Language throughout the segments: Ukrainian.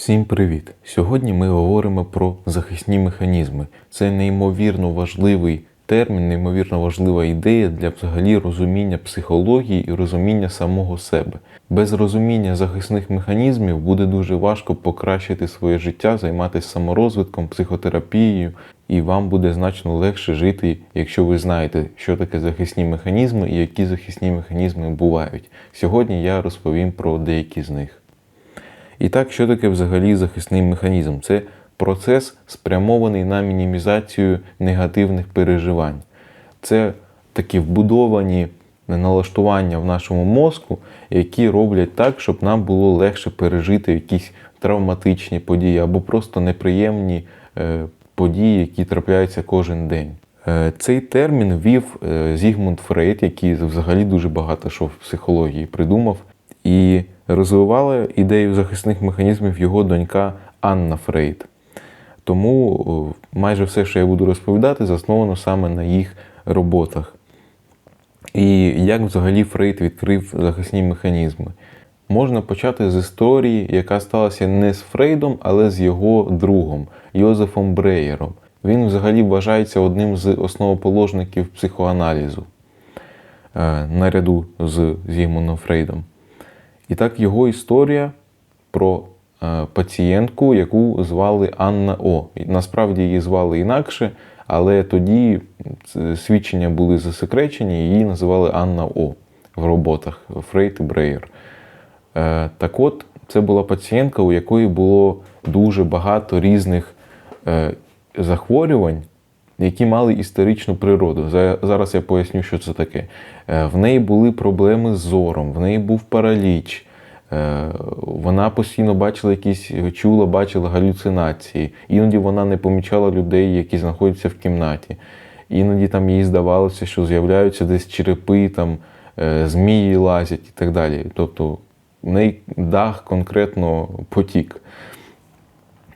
Всім привіт! Сьогодні ми говоримо про захисні механізми. Це неймовірно важливий термін, неймовірно важлива ідея для взагалі розуміння психології і розуміння самого себе. Без розуміння захисних механізмів буде дуже важко покращити своє життя, займатися саморозвитком, психотерапією, і вам буде значно легше жити, якщо ви знаєте, що таке захисні механізми і які захисні механізми бувають. Сьогодні я розповім про деякі з них. І так, що таке взагалі захисний механізм? Це процес, спрямований на мінімізацію негативних переживань. Це такі вбудовані налаштування в нашому мозку, які роблять так, щоб нам було легше пережити якісь травматичні події або просто неприємні е, події, які трапляються кожен день. Е, Цей термін ввів е, Зігмунд Фрейд, який взагалі дуже багато що в психології придумав. І розвивала ідею захисних механізмів його донька Анна Фрейд. Тому майже все, що я буду розповідати, засновано саме на їх роботах. І як взагалі Фрейд відкрив захисні механізми? Можна почати з історії, яка сталася не з Фрейдом, але з його другом Йозефом Бреєром. Він взагалі вважається одним з основоположників психоаналізу е, наряду з Зігмундом Фрейдом. І так його історія про е, пацієнтку, яку звали Анна О. Насправді її звали інакше, але тоді свідчення були засекречені, її називали Анна О в роботах Фрейд і Бреєр. Е, Так от, це була пацієнтка, у якої було дуже багато різних е, захворювань, які мали історичну природу. Зараз я поясню, що це таке. Е, В неї були проблеми з зором, в неї був параліч. Е, Вона постійно бачила якісь, чула, бачила галюцинації. Іноді вона не помічала людей, які знаходяться в кімнаті. Іноді там їй здавалося, що з'являються десь черепи, там, е, змії лазять і так далі. Тобто в неї дах конкретно потік.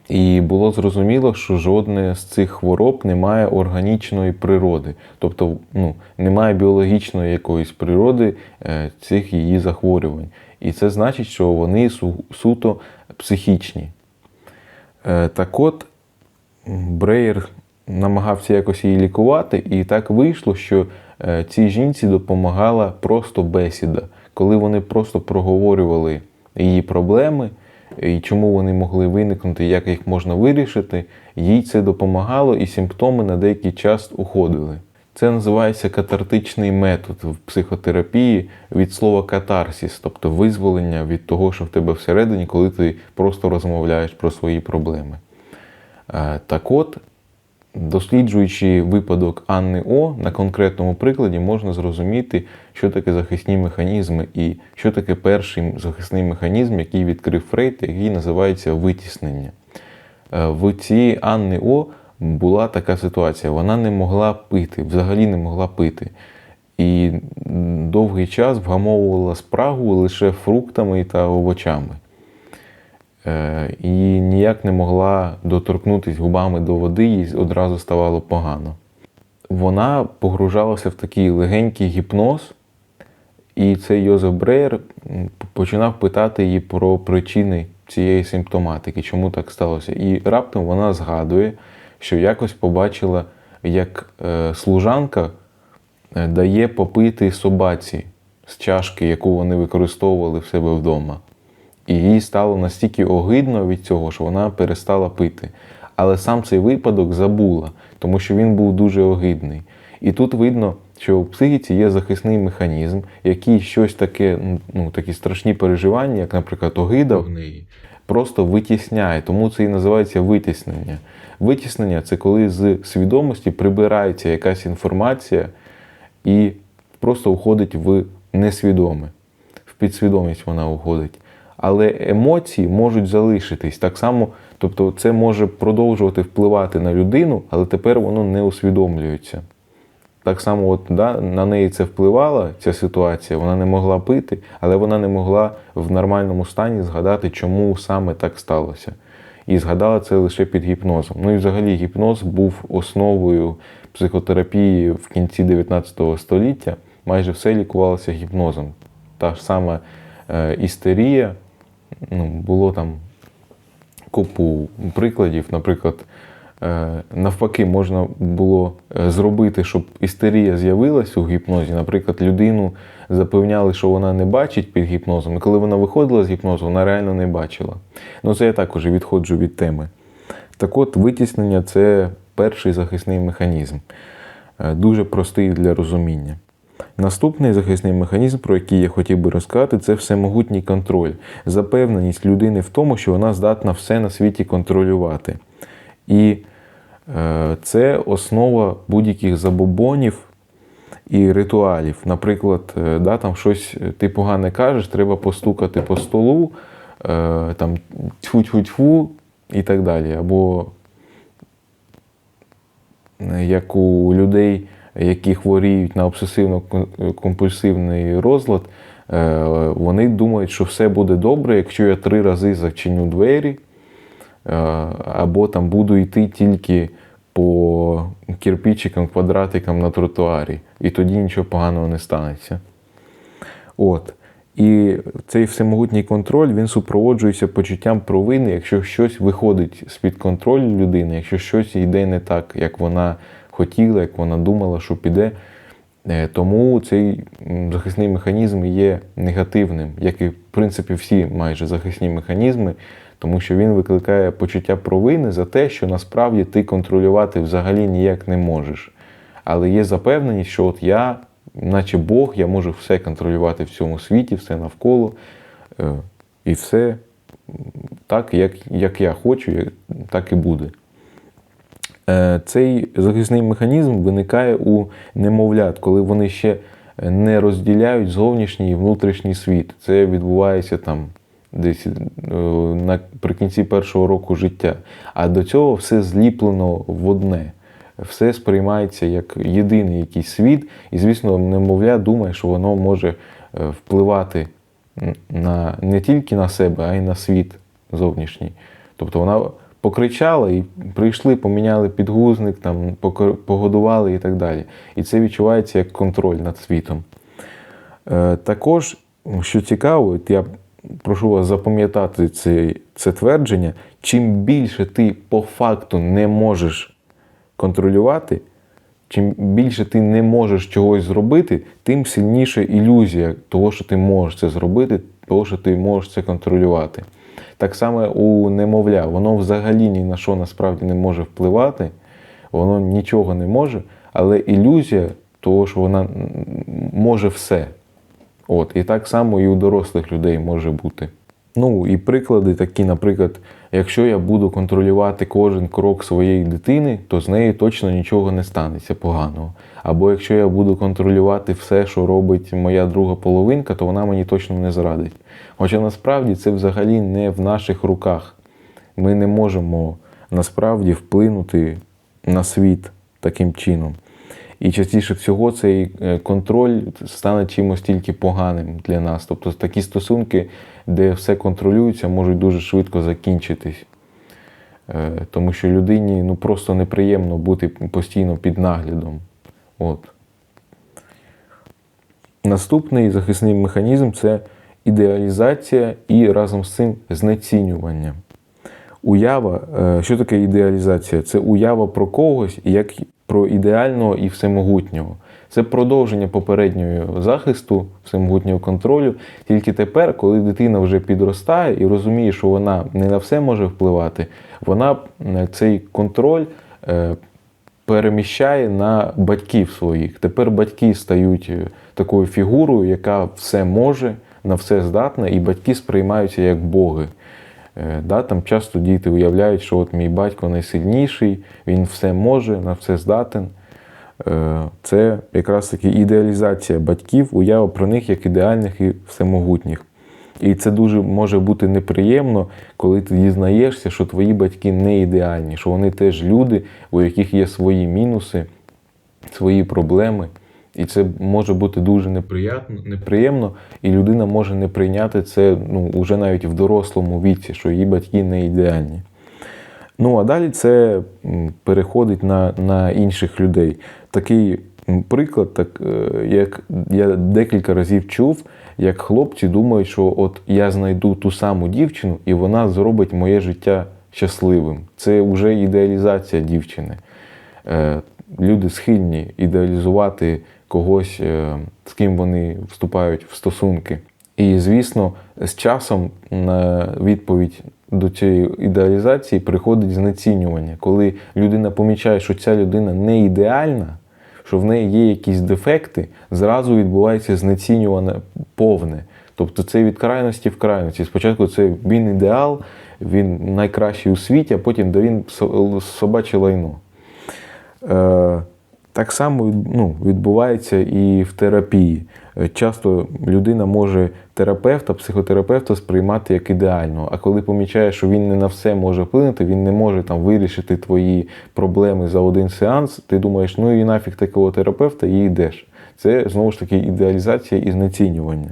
І було зрозуміло, що жодне з цих хвороб не має органічної природи, тобто ну, немає біологічної якоїсь природи е, цих її захворювань. І це значить, що вони су- суто психічні. Е, Так от, Бреєр намагався якось її лікувати, і так вийшло, що е, цій жінці допомагала просто бесіда, коли вони просто проговорювали її проблеми, і чому вони могли виникнути, як їх можна вирішити, їй це допомагало, і симптоми на деякий час уходили. Це називається катартичний метод в психотерапії від слова катарсіс, тобто визволення від того, що в тебе всередині, коли ти просто розмовляєш про свої проблеми. Е, Так от, досліджуючи випадок Анни О, на конкретному прикладі можна зрозуміти, що таке захисні механізми і що таке перший захисний механізм, який відкрив Фрейд, який називається витіснення. Е, В цієї Анни О була така ситуація. Вона не могла пити, взагалі не могла пити. І довгий час вгамовувала спрагу лише фруктами та овочами. Е, І ніяк не могла доторкнутися губами до води, їй одразу ставало погано. Вона погружалася в такий легенький гіпноз, і цей Йозеф Бреєр починав питати її про причини цієї симптоматики, чому так сталося. І раптом вона згадує, що якось побачила, як е, служанка е, дає попити собаці з чашки, яку вони використовували в себе вдома. І їй стало настільки огидно від цього, що вона перестала пити. Але сам цей випадок забула, тому що він був дуже огидний. І тут видно, що у психіці є захисний механізм, який щось таке, ну такі страшні переживання, як, наприклад, огида в неї, просто витісняє. Тому це і називається витіснення. Витіснення це коли з свідомості прибирається якась інформація і просто уходить в несвідоме, в підсвідомість вона уходить. Але емоції можуть залишитись так само, тобто це може продовжувати впливати на людину, але тепер воно не усвідомлюється. Так само, от, да, на неї це впливала ця ситуація, вона не могла пити, але вона не могла в нормальному стані згадати, чому саме так сталося. І згадала це лише під гіпнозом. Ну і взагалі гіпноз був основою психотерапії в кінці 19 століття. Майже все лікувалося гіпнозом. Та ж сама е, істерія, ну, було там купу прикладів. Наприклад, е, навпаки, можна було е, зробити, щоб істерія з'явилась у гіпнозі. Наприклад, людину запевняли, що вона не бачить під гіпнозом, і коли вона виходила з гіпнозу, вона реально не бачила. Ну, це я також відходжу від теми. Так от, витіснення це перший захисний механізм, Е, дуже простий для розуміння. Наступний захисний механізм, про який я хотів би розказати, це всемогутній контроль, запевненість людини в тому, що вона здатна все на світі контролювати. І е, це основа будь-яких забобонів і ритуалів. Наприклад, е, да, там щось ти погане кажеш, треба постукати по столу, е, там тьфу-тьфу-тьфу і так далі. Або е, як у людей, які хворіють на обсесивно-компульсивний розлад, е, вони думають, що все буде добре, якщо я три рази зачиню двері, е, або там буду йти тільки по кирпичикам, квадратикам на тротуарі, і тоді нічого поганого не станеться. От. І цей всемогутній контроль він супроводжується почуттям провини, якщо щось виходить з-під контролю людини, якщо щось йде не так, як вона хотіла, як вона думала, що піде. Е, Тому цей захисний механізм є негативним, як і в принципі всі майже захисні механізми, тому що він викликає почуття провини за те, що насправді ти контролювати взагалі ніяк не можеш. Але є запевненість, що от я, наче Бог, я можу все контролювати в цьому світі, все навколо, е, і все так, як, як я хочу, так і буде. Е, Цей захисний механізм виникає у немовлят, коли вони ще не розділяють зовнішній і внутрішній світ. Це відбувається там десь е, наприкінці першого року життя. А до цього все зліплено в одне. Все сприймається як єдиний якийсь світ, і, звісно, немовля думає, що воно може е, впливати на, не тільки на себе, а й на світ зовнішній. Тобто вона покричала і прийшли, поміняли підгузник, там, погодували і так далі. І це відчувається як контроль над світом. Е, Також, що цікаво, я прошу вас запам'ятати це, це твердження, чим більше ти по факту не можеш контролювати, чим більше ти не можеш чогось зробити, тим сильніша ілюзія того, що ти можеш це зробити, того, що ти можеш це контролювати. Так само у немовля, воно взагалі ні на що насправді не може впливати, воно нічого не може, але ілюзія того, що вона може все. От, і так само і у дорослих людей може бути. Ну і приклади такі, наприклад, якщо я буду контролювати кожен крок своєї дитини, то з нею точно нічого не станеться поганого. Або якщо я буду контролювати все, що робить моя друга половинка, то вона мені точно не зрадить. Хоча насправді це взагалі не в наших руках. Ми не можемо насправді вплинути на світ таким чином. І частіше всього цей е, контроль стане чимось тільки поганим для нас. Тобто такі стосунки, де все контролюється, можуть дуже швидко закінчитись. Е, Тому що людині ну, просто неприємно бути постійно під наглядом. От. Наступний захисний механізм це ідеалізація і разом з цим знецінювання. Уява, е, що таке ідеалізація? Це уява про когось як про ідеального і всемогутнього. Це продовження попереднього захисту, всемогутнього контролю. Тільки тепер, коли дитина вже підростає і розуміє, що вона не на все може впливати, вона е, цей контроль е, переміщає на батьків своїх. Тепер батьки стають е, такою фігурою, яка все може, на все здатна, і батьки сприймаються як боги. Е, Да, там часто діти уявляють, що от мій батько найсильніший, він все може, на все здатен. Е, Це якраз таки ідеалізація батьків, уява про них як ідеальних і всемогутніх. І це дуже може бути неприємно, коли ти дізнаєшся, що твої батьки не ідеальні, що вони теж люди, у яких є свої мінуси, свої проблеми. І це може бути дуже неприємно, неприємно, і людина може не прийняти це ну, уже навіть в дорослому віці, що її батьки не ідеальні. Ну, а далі це переходить на, на інших людей. Такий приклад, так, е, як я декілька разів чув, як хлопці думають, що от я знайду ту саму дівчину, і вона зробить моє життя щасливим. Це вже ідеалізація дівчини. Е, Люди схильні ідеалізувати когось, е, з ким вони вступають в стосунки. І, звісно, з часом на відповідь до цієї ідеалізації приходить знецінювання, коли людина помічає, що ця людина не ідеальна, що в неї є якісь дефекти, зразу відбувається знецінювання повне. Тобто це від крайності в крайності. Спочатку це він ідеал, він найкращий у світі, а потім да він собаче лайно. Е, так само ну, відбувається і в терапії. Е, Часто людина може терапевта, психотерапевта сприймати як ідеального, а коли помічає, що він не на все може вплинути, він не може там вирішити твої проблеми за один сеанс, ти думаєш, ну і нафіг такого терапевта, і йдеш. Це знову ж таки ідеалізація і знецінювання.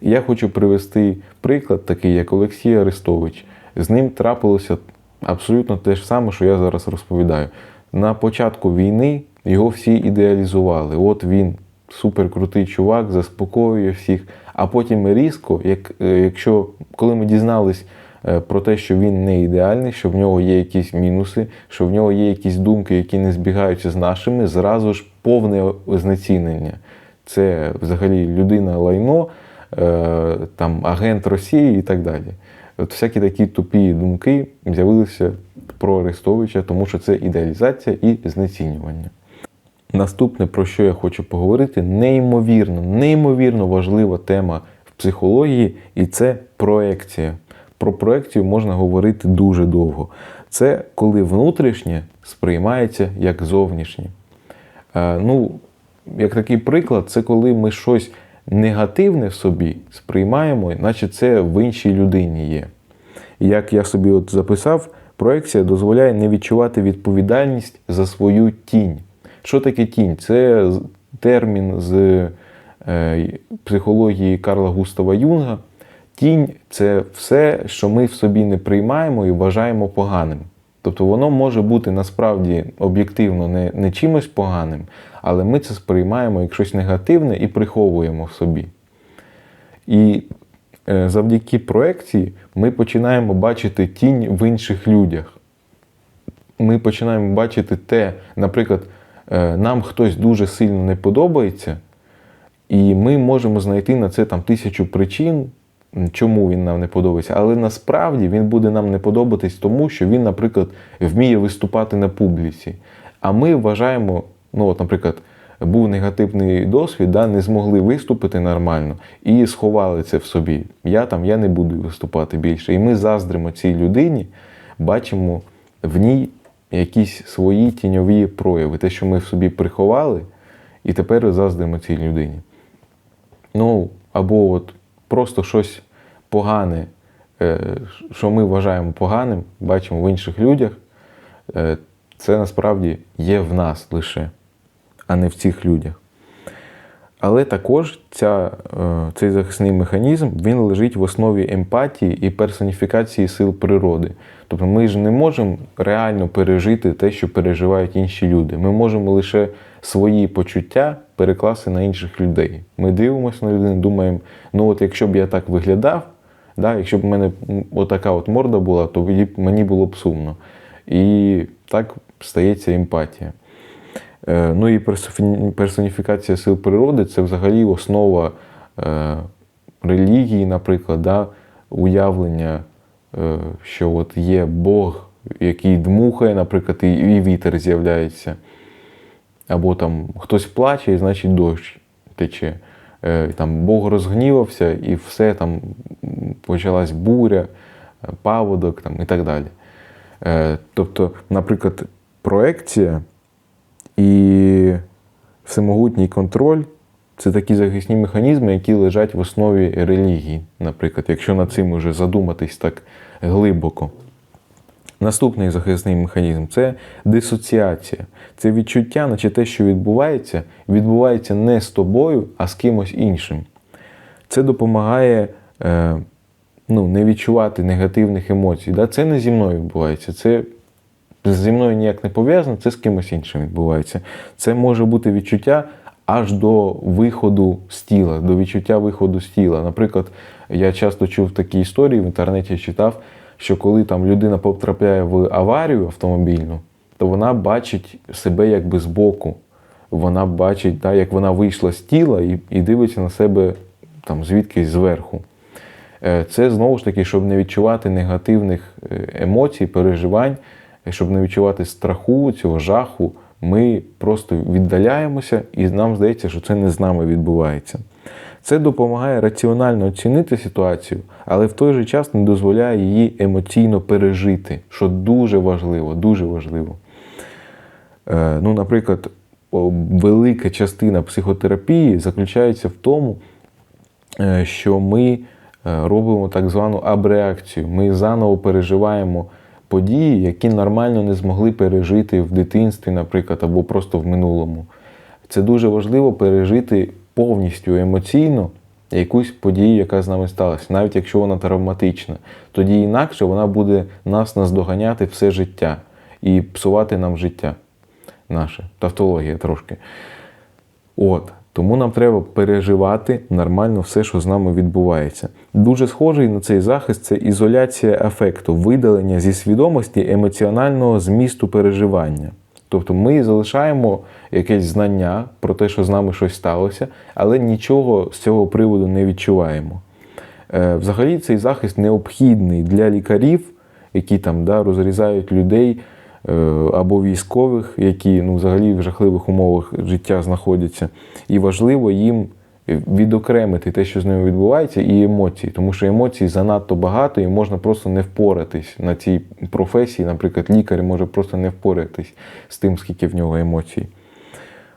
Я хочу привести приклад такий, як Олексій Арестович. З ним трапилося абсолютно те ж саме, що я зараз розповідаю. На початку війни його всі ідеалізували. От він суперкрутий чувак, заспокоює всіх. А потім різко, як, е, якщо коли ми дізнались е, про те, що він не ідеальний, що в нього є якісь мінуси, що в нього є якісь думки, які не збігаються з нашими, зразу ж повне знецінення. Це взагалі людина лайно, е, там агент Росії і так далі. От всякі такі тупі думки з'явилися про Арестовича, тому що це ідеалізація і знецінювання. Наступне, про що я хочу поговорити, неймовірно, неймовірно важлива тема в психології, і це проекція. Про проекцію можна говорити дуже довго. Це коли внутрішнє сприймається як зовнішнє. Е, Ну, як такий приклад, це коли ми щось негативне в собі сприймаємо, наче це в іншій людині є. Як я собі от записав, проекція дозволяє не відчувати відповідальність за свою тінь. Що таке тінь? Це термін з е, психології Карла Густава Юнга. Тінь це все, що ми в собі не приймаємо і вважаємо поганим. Тобто воно може бути насправді об'єктивно не, не чимось поганим, але ми це сприймаємо як щось негативне і приховуємо в собі. І е, завдяки проекції ми починаємо бачити тінь в інших людях. Ми починаємо бачити те, наприклад, нам хтось дуже сильно не подобається, і ми можемо знайти на це там тисячу причин, чому він нам не подобається. Але насправді він буде нам не подобатись тому, що він, наприклад, вміє виступати на публіці. А ми вважаємо, ну, от, наприклад, був негативний досвід, да, не змогли виступити нормально і сховали це в собі. Я там я не буду виступати більше. І ми заздримо цій людині, бачимо в ній якісь свої тіньові прояви, те, що ми в собі приховали, і тепер заздримо цій людині. Ну, або от просто щось погане, е, що ми вважаємо поганим, бачимо в інших людях, е, це насправді є в нас лише, а не в цих людях. Але також ця, е, цей захисний механізм він лежить в основі емпатії і персоніфікації сил природи. Тобто ми ж не можемо реально пережити те, що переживають інші люди. Ми можемо лише свої почуття перекласти на інших людей. Ми дивимося на людину, думаємо, ну от якщо б я так виглядав, да, якщо б в мене отака от морда була, то мені було б сумно. І так стається емпатія. Е, Ну і персоніфікація сил природи це взагалі основа е, релігії, наприклад, да, уявлення, е, що от є Бог, який дмухає, наприклад, і, вітер з'являється. Або там хтось плаче, і значить дощ тече. Там Бог розгнівався, і все там почалась буря, паводок там, і так далі. Тобто, наприклад, проекція і всемогутній контроль це такі захисні механізми, які лежать в основі релігії, наприклад, якщо над цим уже задуматись так глибоко. Наступний захисний механізм це дисоціація. Це відчуття, наче те, що відбувається, відбувається не з тобою, а з кимось іншим. Це допомагає е, ну, не відчувати негативних емоцій. Да? Це не зі мною відбувається, це зі мною ніяк не пов'язано, це з кимось іншим відбувається. Це може бути відчуття аж до виходу з тіла, до відчуття виходу з тіла. Наприклад, я часто чув такі історії в інтернеті читав, що коли там людина потрапляє в аварію автомобільну, то вона бачить себе якби збоку. Вона бачить, да, як вона вийшла з тіла і, і дивиться на себе там звідкись зверху. Е, Це знову ж таки, щоб не відчувати негативних е, емоцій, переживань, щоб не відчувати страху, цього жаху, ми просто віддаляємося, і нам здається, що це не з нами відбувається. Це допомагає раціонально оцінити ситуацію, але в той же час не дозволяє її емоційно пережити, що дуже важливо, дуже важливо. Е, Ну, наприклад, велика частина психотерапії заключається в тому, е, що ми е, робимо так звану абреакцію. Ми заново переживаємо події, які нормально не змогли пережити в дитинстві, наприклад, або просто в минулому. Це дуже важливо пережити повністю емоційно якусь подію, яка з нами сталася, навіть якщо вона травматична. Тоді інакше вона буде нас наздоганяти все життя і псувати нам життя наше. Тавтологія трошки. От. Тому нам треба переживати нормально все, що з нами відбувається. Дуже схожий на цей захист це ізоляція афекту, видалення зі свідомості емоціонального змісту переживання. Тобто ми залишаємо якесь знання про те, що з нами щось сталося, але нічого з цього приводу не відчуваємо. Е, Взагалі цей захист необхідний для лікарів, які там да, розрізають людей або військових, які ну, взагалі в жахливих умовах життя знаходяться. І важливо їм відокремити те, що з ними відбувається, і емоції, тому що емоцій занадто багато і можна просто не впоратись на цій професії. Наприклад, лікар може просто не впоратись з тим, скільки в нього емоцій.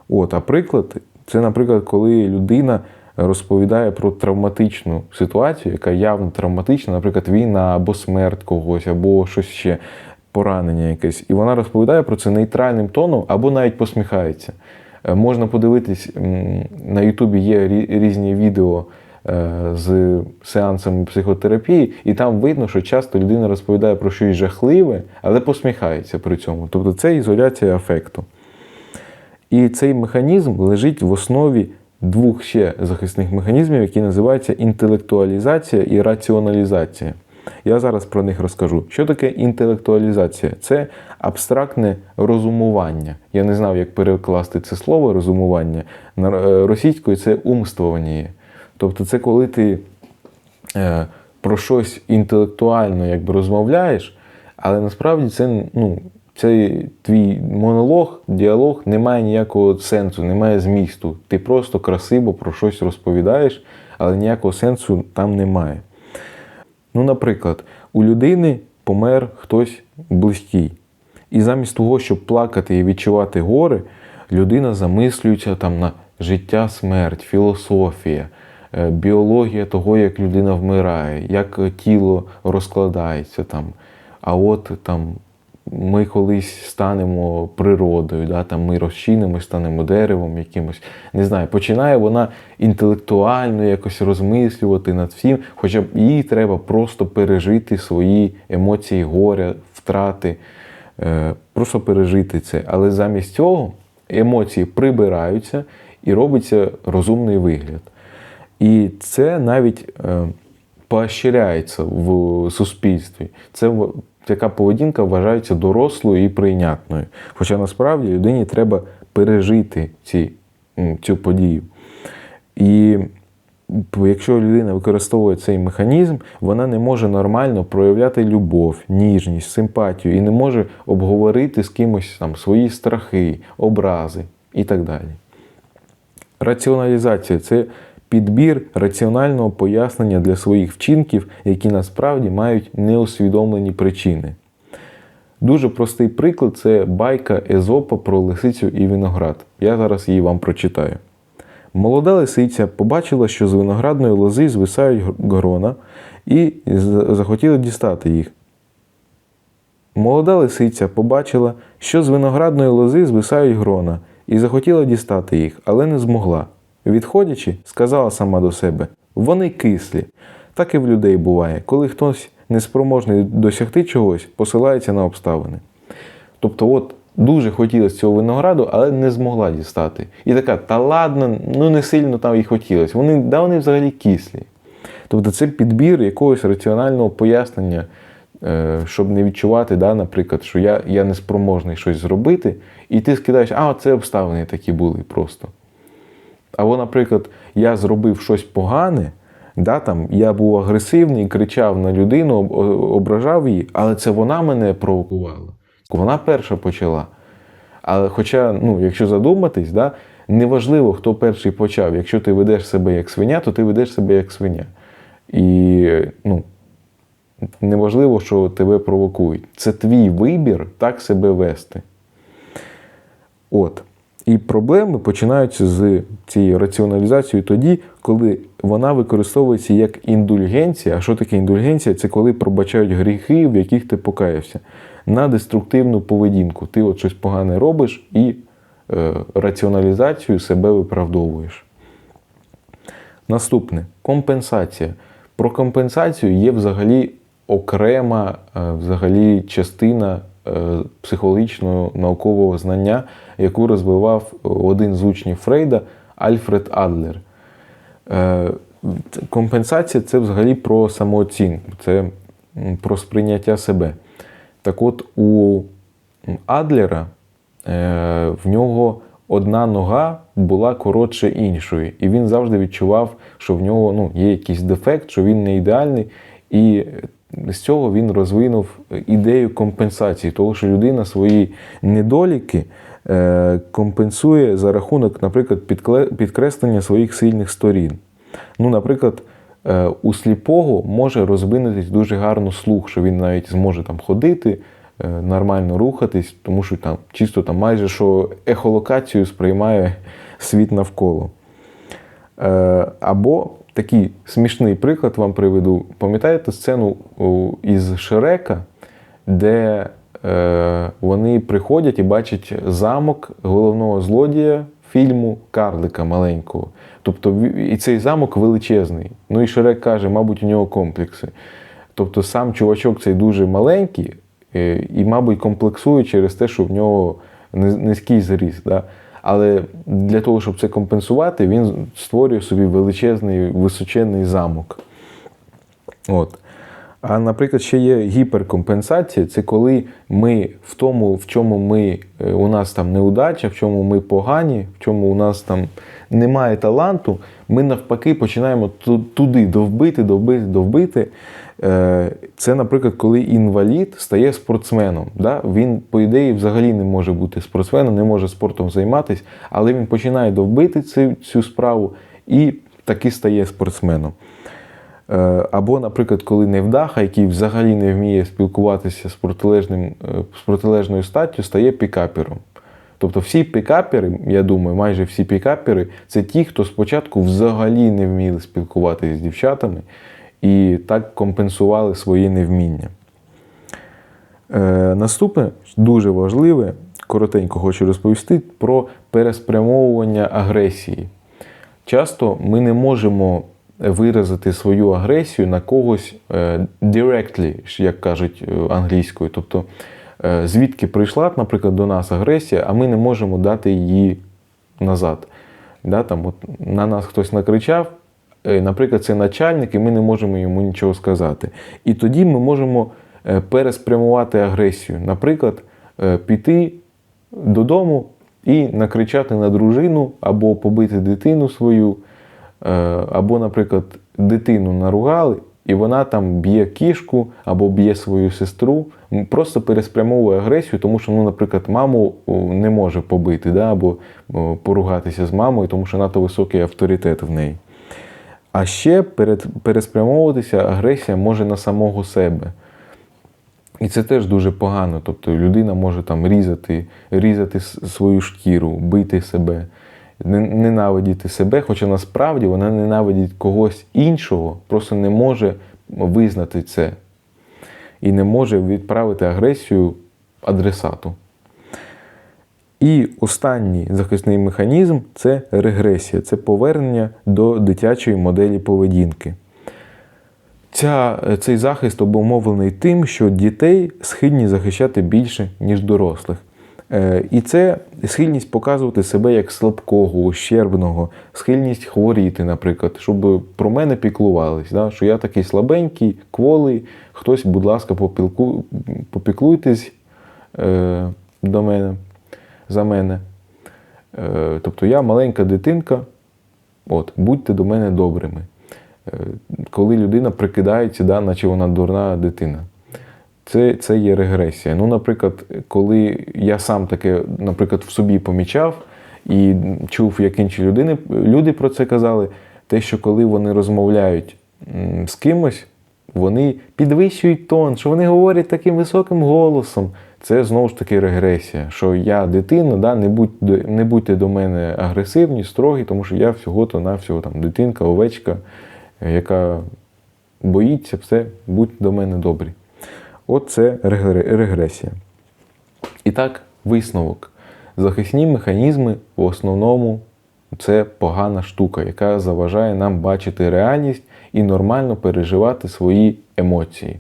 От, а приклад, це, наприклад, коли людина розповідає про травматичну ситуацію, яка явно травматична, наприклад, війна або смерть когось, або щось ще, поранення якесь. І вона розповідає про це нейтральним тоном або навіть посміхається. Е, Можна подивитись, на Ютубі є різні відео е, з сеансами психотерапії, і там видно, що часто людина розповідає про щось жахливе, але посміхається при цьому. Тобто це ізоляція афекту. І цей механізм лежить в основі двох ще захисних механізмів, які називаються інтелектуалізація і раціоналізація. Я зараз про них розкажу. Що таке інтелектуалізація? Це абстрактне розумування. Я не знав, як перекласти це слово розумування. На е, російською це умствування. Тобто, це коли ти е, про щось інтелектуально якби розмовляєш, але насправді це ну, цей твій монолог, діалог не має ніякого сенсу, не має змісту. Ти просто красиво про щось розповідаєш, але ніякого сенсу там немає. Ну, наприклад, у людини помер хтось близький. І замість того, щоб плакати і відчувати горе, людина замислюється там на життя, смерть, філософія, е, біологія того, як людина вмирає, як тіло розкладається там. А от там ми колись станемо природою, да, там ми розчинимось, станемо деревом якимось. Не знаю, починає вона інтелектуально якось розмислювати над всім, хоча б їй треба просто пережити свої емоції горя, втрати, е, просто пережити це. Але замість цього емоції прибираються і робиться розумний вигляд. І це навіть е, поощряється в суспільстві. Це така поведінка вважається дорослою і прийнятною. Хоча насправді людині треба пережити ці, цю подію. І якщо людина використовує цей механізм, вона не може нормально проявляти любов, ніжність, симпатію і не може обговорити з кимось там свої страхи, образи і так далі. Раціоналізація це підбір раціонального пояснення для своїх вчинків, які насправді мають неусвідомлені причини. Дуже простий приклад це байка Езопа про лисицю і виноград. Я зараз її вам прочитаю. Молода лисиця побачила, що з виноградної лози звисають грона, і захотіла дістати їх. Молода лисиця побачила, що з виноградної лози звисають грона, і захотіла дістати їх, але не змогла. Відходячи, сказала сама до себе: вони кислі. Так і в людей буває, коли хтось неспроможний досягти чогось, посилається на обставини. Тобто, от дуже хотілося цього винограду, але не змогла дістати. І така, та ладно, ну не сильно там і хотілося. Вони, да вони взагалі кислі. Тобто це підбір якогось раціонального пояснення е, щоб не відчувати, да, наприклад, що я, я не спроможний щось зробити, і ти скидаєш, а це обставини такі були просто. Або, наприклад, я зробив щось погане, да, там, я був агресивний, кричав на людину, ображав її, але це вона мене провокувала. Вона перша почала. Але хоча, ну, якщо задуматись, да, неважливо, хто перший почав. Якщо ти ведеш себе як свиня, то ти ведеш себе як свиня. І ну, неважливо, що тебе провокують. Це твій вибір так себе вести. От. І проблеми починаються з цією раціоналізацією тоді, коли вона використовується як індульгенція. А що таке індульгенція? Це коли пробачають гріхи, в яких ти покаявся, на деструктивну поведінку. Ти от щось погане робиш і е, раціоналізацію себе виправдовуєш. Наступне компенсація. Про компенсацію є взагалі окрема е, взагалі частина психологічного наукового знання, яку розвивав один з учнів Фрейда Альфред Адлер. Е, Компенсація це взагалі про самооцінку, це про сприйняття себе. Так от у Адлера е, в нього одна нога була коротше іншої, і він завжди відчував, що в нього ну, є якийсь дефект, що він не ідеальний. І з цього він розвинув ідею компенсації, того, що людина свої недоліки е, компенсує за рахунок, наприклад, підкреслення своїх сильних сторін. Ну, наприклад, е, у сліпого може розвинутись дуже гарно слух, що він навіть зможе там ходити, е, нормально рухатись, тому що там чисто там майже що ехолокацію сприймає світ навколо. Або такий смішний приклад вам приведу. Пам'ятаєте сцену із Шрека, де е, вони приходять і бачать замок головного злодія фільму Карлика маленького. Тобто і цей замок величезний. Ну і Шрек каже, мабуть, у нього комплекси. Тобто сам чувачок цей дуже маленький е, і, мабуть, комплексує через те, що в нього низький зріст. Да? Але для того, щоб це компенсувати, він створює собі величезний височенний замок. От. А, наприклад, ще є гіперкомпенсація це коли ми в тому, в чому ми, е, у нас там неудача, в чому ми погані, в чому у нас там немає таланту, ми навпаки починаємо ту- туди довбити, довбити, довбити. Е, Це, наприклад, коли інвалід стає спортсменом. Да? Він, по ідеї, взагалі не може бути спортсменом, не може спортом займатися, але він починає довбити цю, цю справу і таки стає спортсменом. Е, Або, наприклад, коли невдаха, який взагалі не вміє спілкуватися з, протилежним, е, з протилежною статтю, стає пікапером. Тобто всі пікапери, я думаю, майже всі пікапери це ті, хто спочатку взагалі не вміли спілкуватися з дівчатами і так компенсували свої невміння. Е, наступне дуже важливе, коротенько хочу розповісти про переспрямовування агресії. Часто ми не можемо виразити свою агресію на когось е, directly, як кажуть е, англійською. Тобто, е, звідки прийшла, наприклад, до нас агресія, а ми не можемо дати її назад. Да, там, от, на нас хтось накричав, наприклад, це начальник, і ми не можемо йому нічого сказати. І тоді ми можемо е, переспрямувати агресію. Наприклад, е, піти додому і накричати на дружину або побити дитину свою, е, або, наприклад, дитину наругали, і вона там б'є кішку або б'є свою сестру, просто переспрямовує агресію, тому що, ну, наприклад, маму не може побити, да, або поругатися з мамою, тому що надто високий авторитет в неї. А ще перед, переспрямовуватися агресія може на самого себе. І це теж дуже погано. Тобто людина може там різати, різати свою шкіру, бити себе, ненавидіти себе, хоча насправді вона ненавидить когось іншого, просто не може визнати це і не може відправити агресію адресату. І останній захисний механізм це регресія, це повернення до дитячої моделі поведінки. Ця, цей захист обумовлений тим, що дітей схильні захищати більше, ніж дорослих. Е, І це схильність показувати себе як слабкого, ущербного, схильність хворіти, наприклад, щоб про мене піклувались, да? що я такий слабенький, кволий, хтось, будь ласка, попілку... попіклуйтесь е, до мене, за мене. Е, тобто я маленька дитинка, от, будьте до мене добрими. Е, коли людина прикидається, да, наче вона дурна дитина. Це, це є регресія. Ну, наприклад, коли я сам таке, наприклад, в собі помічав і чув, як інші людини, люди про це казали, те, що коли вони розмовляють з кимось, вони підвищують тон, що вони говорять таким високим голосом. Це знову ж таки регресія, що я дитина, да, не, будь, не будьте до мене агресивні, строгі, тому що я всього-то навсього там дитинка, овечка, е, яка боїться, все, будьте до мене добрі. От це регресія. І так, висновок. Захисні механізми в основному це погана штука, яка заважає нам бачити реальність і нормально переживати свої емоції.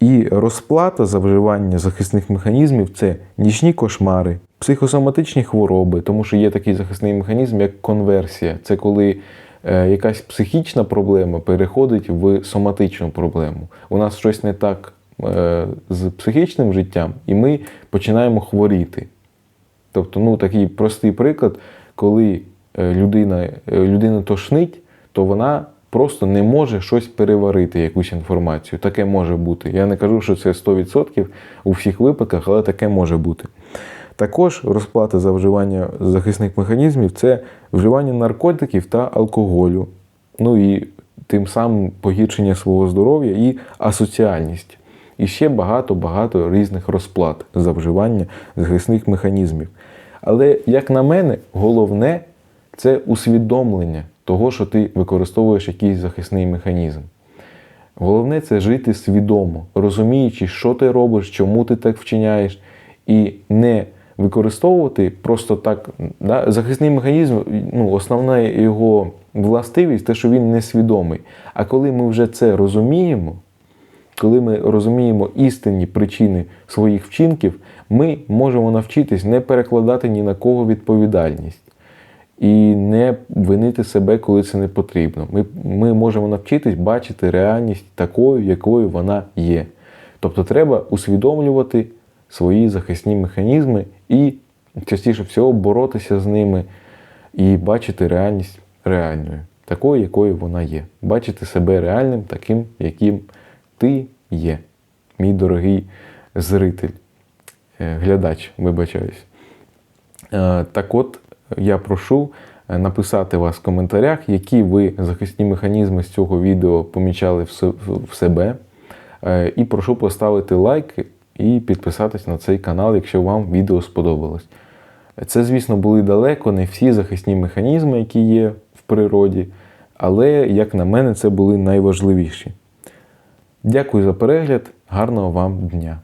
І розплата за вживання захисних механізмів це нічні кошмари, психосоматичні хвороби, тому що є такий захисний механізм, як конверсія. Це коли е, якась психічна проблема переходить в соматичну проблему. У нас щось не так е, з психічним життям, і ми починаємо хворіти. Тобто, ну такий простий приклад, коли е, людина, людина тошнить, то вона просто не може щось переварити, якусь інформацію. Таке може бути. Я не кажу, що це 100% у всіх випадках, але таке може бути. Також розплата за вживання захисних механізмів це вживання наркотиків та алкоголю. Ну і тим самим погіршення свого здоров'я і асоціальність. І ще багато-багато різних розплат за вживання захисних механізмів. Але, як на мене, головне це усвідомлення того, що ти використовуєш якийсь захисний механізм. Головне це жити свідомо, розуміючи, що ти робиш, чому ти так вчиняєш, і не використовувати просто так. Да? Захисний механізм, ну, основна його властивість те, що він несвідомий. А коли ми вже це розуміємо, коли ми розуміємо істинні причини своїх вчинків, ми можемо навчитись не перекладати ні на кого відповідальність і не винити себе, коли це не потрібно. Ми, ми можемо навчитись бачити реальність такою, якою вона є. Тобто треба усвідомлювати свої захисні механізми і частіше всього боротися з ними і бачити реальність реальною, такою, якою вона є. Бачити себе реальним, таким, яким ти є, мій дорогий зритель, е, глядач, вибачаюсь. Е, Так от, я прошу е, написати вас в коментарях, які ви захисні механізми з цього відео помічали в себе. Е, І прошу поставити лайк і підписатись на цей канал, якщо вам відео сподобалось. Це, звісно, були далеко не всі захисні механізми, які є в природі, але, як на мене, це були найважливіші. Дякую за перегляд, гарного вам дня!